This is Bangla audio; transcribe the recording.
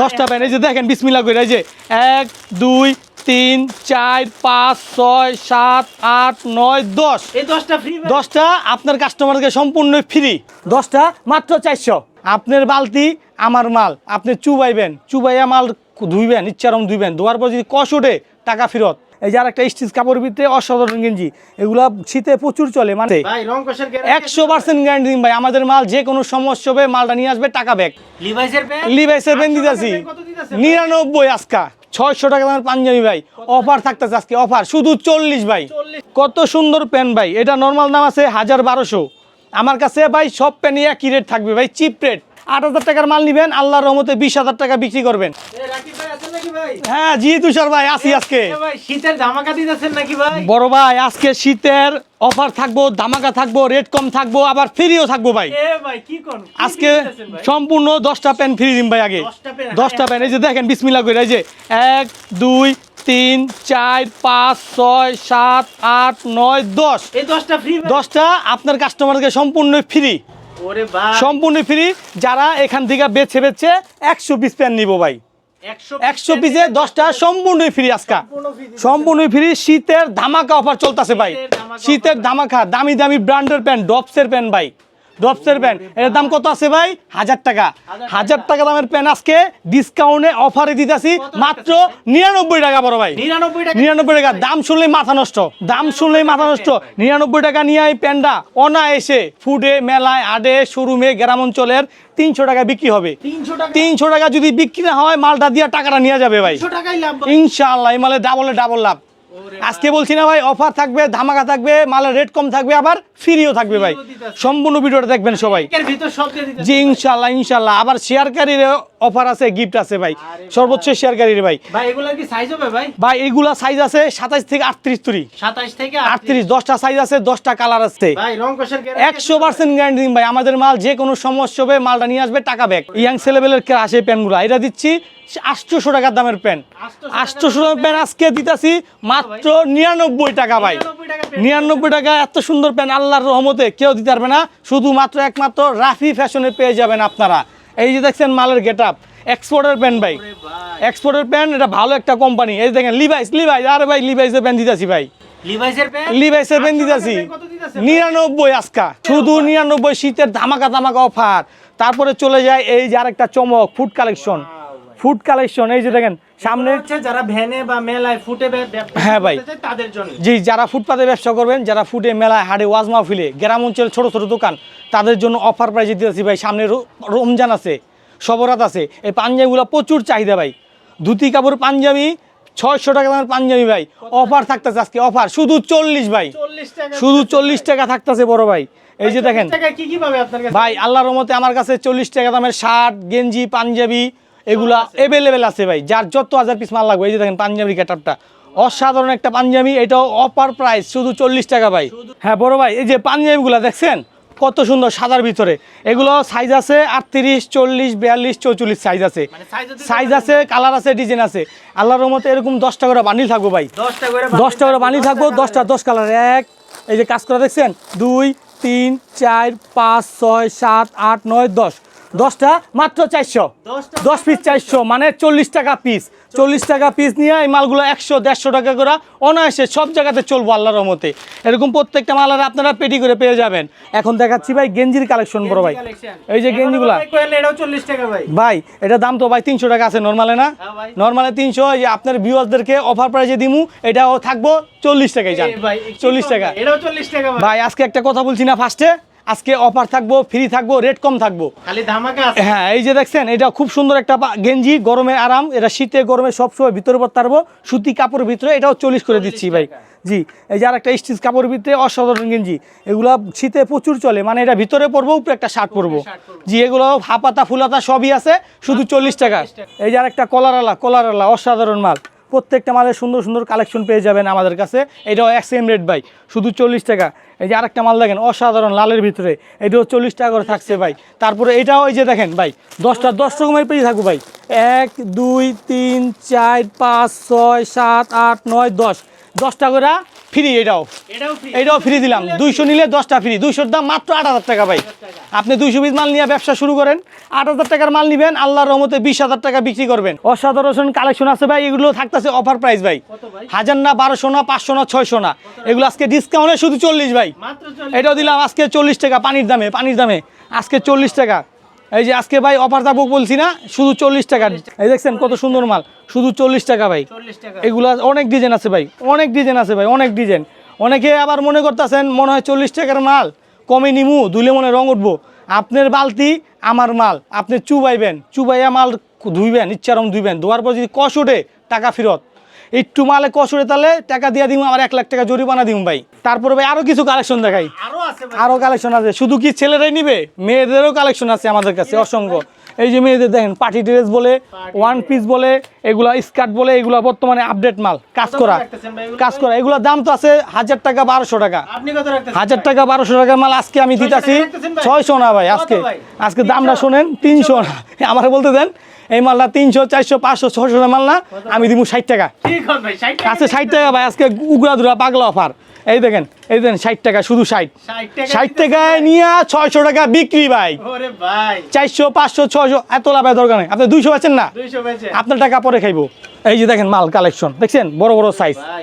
দশটা প্যান এই যে দেখেন বিসমিল্লা করে এই যে এক দুই তিন চার পাঁচ ছয় সাত আট নয় দশ। এই দশটা ফ্রি দশটা আপনার কাস্টমারকে সম্পূর্ণ ফ্রি দশটা মাত্র চারশো। আপনার বালতি আমার মাল। আপনি চুবাইবেন চুবাইয়া মাল ধুইবেন ইচ্ছারম ধুইবেন। ধোয়ার পর যদি কষ ওঠে টাকা ফেরত। এই যে আর একটা স্টিচ কাপড় ভিতরে অসাধারণ গেঞ্জি। এগুলা শীতে প্রচুর চলে মানে একশো পার্সেন্ট গ্যারান্টি ভাই। আমাদের মাল যে কোনো সমস্যা হবে মালটা নিয়ে আসবে টাকা ব্যাক লিভাইসের প্যান্ট দিতেছি। নিরানব্বই আজকা। ছয়শো টাকা দামের পাঞ্জাবি ভাই। অফার থাকতেছে আজকে অফার শুধু চল্লিশ ভাই। কত সুন্দর প্যান ভাই। এটা নর্মাল দাম আছে হাজার বারোশো। আমার কাছে ভাই সব প্যানই একই রেট থাকবে ভাই চিপ রেট আট হাজার টাকার মাল নিবেন আল্লাহর রহমতে বিশ হাজার টাকা বিক্রি করবেন। হ্যাঁ জি তুষার ভাই আসি আজকে। শীতের ধামাকা দিতেছেন নাকি ভাই? বড় ভাই আজকে শীতের অফার থাকব ধামাকা থাকব রেট কম থাকব আবার ফ্রিও থাকব ভাই। আজকে সম্পূর্ণ দশটা প্যান ফ্রি দিন ভাই আগে। দশটা প্যান এই যে দেখেন বিসমিল্লা করে এই যে এক দুই তিন চার পাঁচ ছয় সাত আট নয় দশ। এই দশটা ফ্রি দশটা আপনার কাস্টমারকে সম্পূর্ণ ফ্রি সম্পূর্ণ ফ্রি যারা এখান থেকে বেছে বেছে একশো পিস প্যান নিবো ভাই। 100 একশো পিসে দশটা সম্পূর্ণ ফ্রি আজকা। সম্পূর্ণ। ফ্রি শীতের ধামাকা অফার চলতেছে ভাই। শীতের ধামাকা শীতের ধামাকা দামি দামি ব্র্যান্ডের প্যান্ট ডপসের প্যান্ট ভাই। ডপসের প্যান্ট এর দাম কত আছে ভাই? হাজার টাকা। হাজার টাকা। দামের প্যান্ট আজকে ডিসকাউন্টে অফারে দিতেছি। মাত্র নিরানব্বই টাকা বড় ভাই। 99 টাকা। নিরানব্বই টাকা। দাম শুনলেই মাথা নষ্ট। দাম শুনলেই মাথা নষ্ট। নিরানব্বই টাকা নিয়ে এই প্যান্টটা অনায়াসে ফুডে মেলায় আডে শোরুমে গ্রাম অঞ্চলের তিনশো টাকা বিক্রি হবে। তিনশো টাকা। যদি বিক্রি না হয় মালটা দিয়ে টাকাটা নিয়ে যাবে ভাই। 300 টাকাই লাভ এই মালে ডাবলে ডাবল লাভ। আজকে বলছি না ভাই অফার থাকবে ধামাকা থাকবে মালের রেট কম থাকবে আবার ফ্রিও থাকবে ভাই। সম্পূর্ণ ভিডিওটা দেখবেন সবাই। জি ইনশাল্লাহ ইনশাল্লাহ। আবার শেয়ারকারীর অফার আছে গিফট আছে ভাই। সর্বোচ্চ শেয়ারকারীর ভাই। ভাই এগুলা কি সাইজ হবে ভাই? ভাই এইগুলা সাইজ আছে সাতাইশ থেকে আটত্রিশ তুরি। 27 থেকে আটত্রিশ। দশটা সাইজ আছে দশটা কালার আছে। ভাই রং কষের একশো পার্সেন্ট গ্যারান্টি ভাই আমাদের মাল যে কোনো সমস্যা হবে মালটা নিয়ে আসবে টাকা ব্যাক ইয়াং ছেলেবেলের আসে প্যান্টগুলো এটা দিচ্ছি আটশোশো টাকার দামের প্যান্ট 800 আটশোশো টাকার প্যান্ট আজকে দিতেছি মাত্র নিরানব্বই টাকা ভাই। 99 টাকা পেন। নিরানব্বই টাকা এত সুন্দর প্যান্ট আল্লাহর রহমতে কেউ দিতে পারবে না। শুধুমাত্র একমাত্র রাফি ফ্যাশনে পেয়ে যাবেন আপনারা। এই যে দেখছেন মালের গেট আপ এক্সপোর্টের প্যান্ট ভাই। এক্সপোর্টের প্যান্ট এটা ভালো একটা কোম্পানি এই দেখেন লিভাইস লিভাইস আরে ভাই লিভাইসের প্যান্ট দিতেছি ভাই। লিভাইসের প্যান্ট লিভাইসের প্যান্ট 800 দিতেছি টাকার প্যান্ট কত দিতেছে ভাই? নিরানব্বই আজকা। শুধু নিরানব্বই শীতের ধামাকা ধামাকা অফার তারপরে চলে যায় এই যে আর একটা চমক ফুড কালেকশন। ফুড কালেকশন এই যে দেখেন সামনে হচ্ছে যারা ভ্যানে বা মেলায় ফুটে হ্যাঁ ভাই। তাদের জন্য। জি যারা ফুটপাতে ব্যবসা করবেন যারা ফুটে মেলায় হাটে ওয়াজ মাহফিলে গ্রাম অঞ্চলের ছোট ছোট দোকান তাদের জন্য অফার প্রাইজে দিতেছি ভাই। সামনে রমজান আছে সবরাত আছে এই পাঞ্জাবিগুলো প্রচুর চাহিদা ভাই। ধুতি কাপড় পাঞ্জাবি ছয়শো টাকা দামের পাঞ্জাবি ভাই। অফার থাকতেছে আজকে অফার শুধু চল্লিশ ভাই। শুধু চল্লিশ টাকা থাকতেছে বড় ভাই। এই যে দেখেন 40 টাকায় কি কি পাবে আপনার কাছে? ভাই আল্লাহর রহমতে আমার কাছে চল্লিশ টাকা দামের শার্ট গেঞ্জি পাঞ্জাবি এগুলা অ্যাভেলেবেল আছে ভাই যার যত হাজার পিস মাল লাগবে এই যে দেখেন পাঞ্জাবি ক্যাটাপটা অসাধারণ একটা পাঞ্জাবি এটাও অপার প্রাইস শুধু চল্লিশ টাকা ভাই। হ্যাঁ বড় ভাই এই যে পাঞ্জাবিগুলা দেখছেন কত সুন্দর সাদার ভিতরে। এগুলো সাইজ আছে আটত্রিশ চল্লিশ বিয়াল্লিশ চৌচল্লিশ সাইজ আছে। মানে সাইজ আছে কালার আছে ডিজাইন আছে। আল্লাহর রহমতে এরকম দশটা করে বান্ডিল থাকব ভাই। 10 টাকা করে দশটা করে বানিয়ে থাকব দশটা দশ কালার এক। এই যে কাজ করে দেখছেন দুই তিন চার পাঁচ ছয় সাত আট নয় দশ। দশটা মাত্র চারশো। দশ পিস চারশো মানে চল্লিশ টাকা পিস চল্লিশ টাকা পিস নিয়ে এই মালগুলো একশো দেড়শো টাকা করে অনায়াসে সব জায়গাতে চলবো আল্লাহর রহমতে। এরকম প্রত্যেকটা মালার আপনারা পেটি করে পেয়ে যাবেন। এখন দেখাচ্ছি ভাই গেঞ্জির কালেকশন বড় ভাই। এই যে গেঞ্জিগুলা। এটাও 40 টাকা ভাই। এটা দাম তো ভাই তিনশো টাকা আছে নর্মালে না? হ্যাঁ নর্মালে তিনশো এই যে আপনার ভিউয়ার্সদেরকে অফার প্রাইজে দিমু এটাও থাকব চল্লিশ টাকায় যান। ভাই চল্লিশ টাকা। এটাও 40 টাকা ভাই। ভাই আজকে একটা কথা বলছি না ফার্স্টে আজকে অফার থাকব ফ্রি থাকব রেট কম থাকব। হ্যাঁ এই যে দেখছেন এটা খুব সুন্দর একটা গেঞ্জি গরমে আরাম এটা শীতে গরমে সবসময় ভিতরে পর তারবো সুতি কাপড়ের ভিতরে এটাও চল্লিশ করে দিচ্ছি ভাই। জি এই যে আর একটা স্টিচ কাপড়ের ভিতরে অসাধারণ গেঞ্জি। এগুলো শীতে প্রচুর চলে মানে এটা ভিতরে পরবো উপরে একটা শার্ট পরবো। পরবো। জি এগুলো হাপাতা ফুলাতা সবই আছে শুধু চল্লিশ টাকা। এই যে আর একটা কলারালা কলারালা অসাধারণ মাল। প্রত্যেকটা মালের সুন্দর সুন্দর কালেকশন পেয়ে যাবেন আমাদের কাছে। এটাও সেম রেট ভাই, শুধু চল্লিশ টাকা। এই যে আরেকটা মাল দেখেন, অসাধারণ লালের ভিতরে। এটাও চল্লিশ টাকা করে থাকছে ভাই। তারপরে এটাও এই যে দেখেন ভাই, দশটা দশ রকমের পেয়ে থাকুক ভাই। এক, দুই, তিন, চার, পাঁচ, ছয়, সাত, আট, নয়, দশ। দশটা করে ফ্রি এটাও। এটাও ফ্রি দিলাম। দুইশো নিলে দশটা ফ্রি দুইশোর দাম মাত্র আট হাজার টাকা ভাই। আপনি দুইশো পিস মাল নিয়ে ব্যবসা শুরু করেন আট হাজার টাকার মাল নিবেন আল্লাহর রহমতে বিশ হাজার টাকা বিক্রি করবেন। অসাধারণ কালেকশন আছে ভাই এগুলো থাকতেছে অফার প্রাইস ভাই। হাজার না বারোশো না পাঁচশো না ছয়শো না। এগুলো আজকে ডিসকাউন্টে শুধু চল্লিশ ভাই। এটাও দিলাম আজকে চল্লিশ টাকা পানির দামে পানির দামে। আজকে চল্লিশ টাকা। এই যে আজকে ভাই অফার থাকব বলছি না শুধু চল্লিশ টাকা। এই দেখছেন কত সুন্দর মাল শুধু চল্লিশ টাকা ভাই। এগুলা অনেক ডিজাইন আছে ভাই অনেক ডিজাইন আছে ভাই অনেক ডিজাইন অনেকে আবার মনে করতেছেন মনে হয় চল্লিশ টাকার মাল কমে নিমু দুলে মনে রং উঠবো। আপনার বালতি আমার মাল আপনি চুবাইবেন চুবাইয়া মাল ধুইবেন ইচ্ছা ইচ্ছারম ধুইবেন ধোয়ার পর যদি কষ ওঠে টাকা ফেরত। একটু মালে কষ ওঠে তাহলে টাকা দিয়ে দিব আমার এক লাখ টাকা জরিমানা দিব ভাই। তারপরে ভাই আরও কিছু কালেকশন দেখাই। আরও আরও কালেকশন আছে। শুধু কি ছেলেরাই নিবে? মেয়েদেরও কালেকশন আছে আমাদের কাছে অসংখ্য। এই যে মেয়েদের দেখেন পার্টি ড্রেস বলে ওয়ান পিস বলে এগুলা স্কার্ট বলে এগুলা বর্তমানে আপডেট মাল। কাজ করা। এগুলো? কাজ করা। এগুলোর দাম তো আছে হাজার টাকা বারোশো টাকা। হাজার টাকা বারোশো টাকার মাল আজকে আমি দিতেছি। টাকা? ছয়শো না ভাই আজকে। আজকে দামটা শোনেন তিনশো না। আমার বলতে দেন এই মালটা তিনশো চারশো পাঁচশো ছশো মাল না আমি দিব ষাট টাকা। ঠিক হন ভাই 60 টাকা আছে ষাট টাকা ভাই আজকে উগড়া ধুরা পাগলা অফার। এই দেখেন এই দেখেন ষাট টাকা শুধু ষাট। 60 টাকা ষাট টাকায় নিয়ে ছয়শো টাকা বিক্রি ভাই। চারশো পাঁচশো ছয়শো এত লাভ দরকার নেই। আপনি দুইশো পাচ্ছেন না। আপনার টাকা পরে খাইবো। এই যে দেখেন মাল কালেকশন দেখছেন? বড় বড় সাইজ